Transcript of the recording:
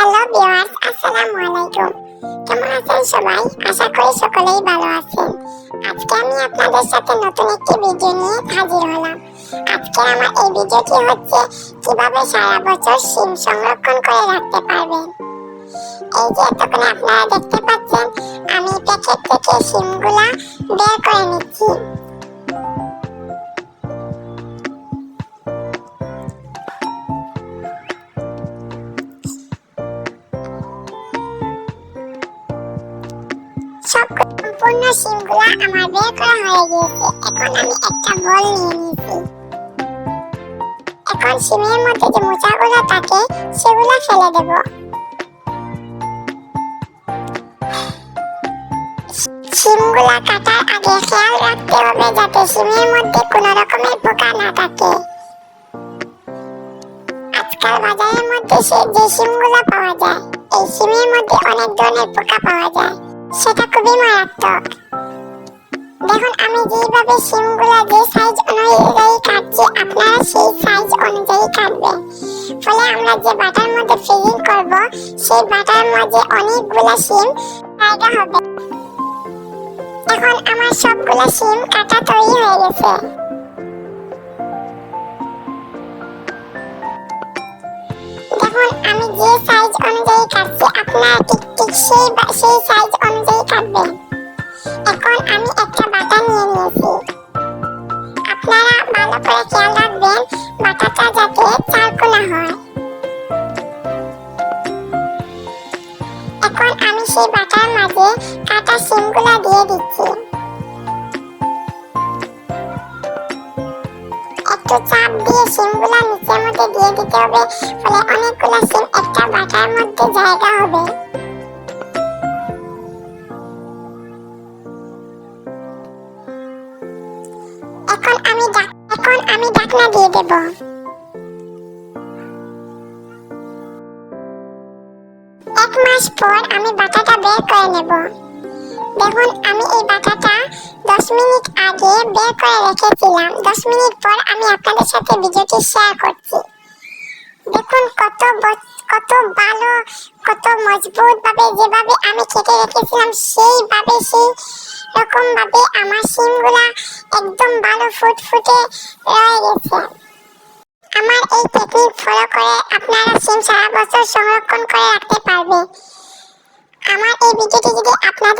Hello viewers, আসসালামু আলাইকুম। কেমন আছেন সবাই? আশা করি সকলেই ভালো আছেন। আজকে আমি আপনাদের সাথে নতুন একটি ভিডিও নিয়ে হাজির হলাম। আজকে আমার এই ভিডিওটি হচ্ছে কীভাবে সারা বছর সিম সংরক্ষণ করে রাখতে পারবেন। এই যে এতক্ষণে আপনারা দেখতে পাচ্ছেন, আমি প্যাকেট থেকে সিমগুলা বের করে নিচ্ছি। সম্পূর্ণ সিমগুলা আমার বের করা হয়ে গিয়েছে। এখন আমি একটা বল নিয়ে নিয়েছি এখন সিমের মধ্যে যে মোচাগুলো থাকে, সেগুলো ফেলে দেব। সিমগুলা কাটার আগে খেয়াল রাখতে হবে যাতে সিমের মধ্যে কোনো রকমের পোকা না থাকে। আজকাল বাজারের মধ্যে যে সিমগুলো পাওয়া যায়, এই সিমের মধ্যে অনেক ধরনের পোকা পাওয়া যায়। সেটা খুবই মারাত্মক। দেখুন, আমি যেভাবে সিমগুলো যে সাইজ অনুযায়ী কাটছি, আপনারা সেই সাইজ অনুযায়ী কাটবেন। ফলে আমরা যে বাটার মধ্যে ফিলিং করব, সেই বাটার মধ্যে অনেকগুলো সিম জায়গা হবে। এখন আমার সবগুলো সিম কাটা তৈরি হয়ে গেছে। দেখুন, আমি যে সাইজ অনুযায়ী কাটছি, আপনারা ঠিক ঠিক সেই বাটাটা যাতে চারকোনা হয়। এখন আমি সেই বাটার মাঝে কাটা সিমগুলা দিয়ে দিচ্ছি। একটু চাপ দিয়ে সিমগুলা নিচের মধ্যে দিয়ে দিতে হবে, ফলে অনেকগুলো সিম একটা বাটার মধ্যে জায়গা হবে। এখন আমি এখন আমি ঢাকনা দিয়ে দেব। এক মাস পর আমি বাটাটা বের করে নেব। দেখুন, আমি এই বাটাটা দশ মিনিট আগে বের করে রেখেছিলাম। দশ মিনিট পর আমি আপনাদের সাথে ভিডিওটি শেয়ার করছি। দেখুন, কত কত ভালো, কত মজবুত ভাবে যেভাবে আমি কেটে রেখেছিলাম, সেইভাবে সেই রকম ভাবে আমার সিমগুলা একদম ভালো ফুটফুটে রয়ে গেছে। আমার এই টেকনিক ফলো করে আপনারা সিম সারা বছর সংরক্ষণ করে রাখতে পারবে আমার এই ভিডিওটি যদি আপনাদের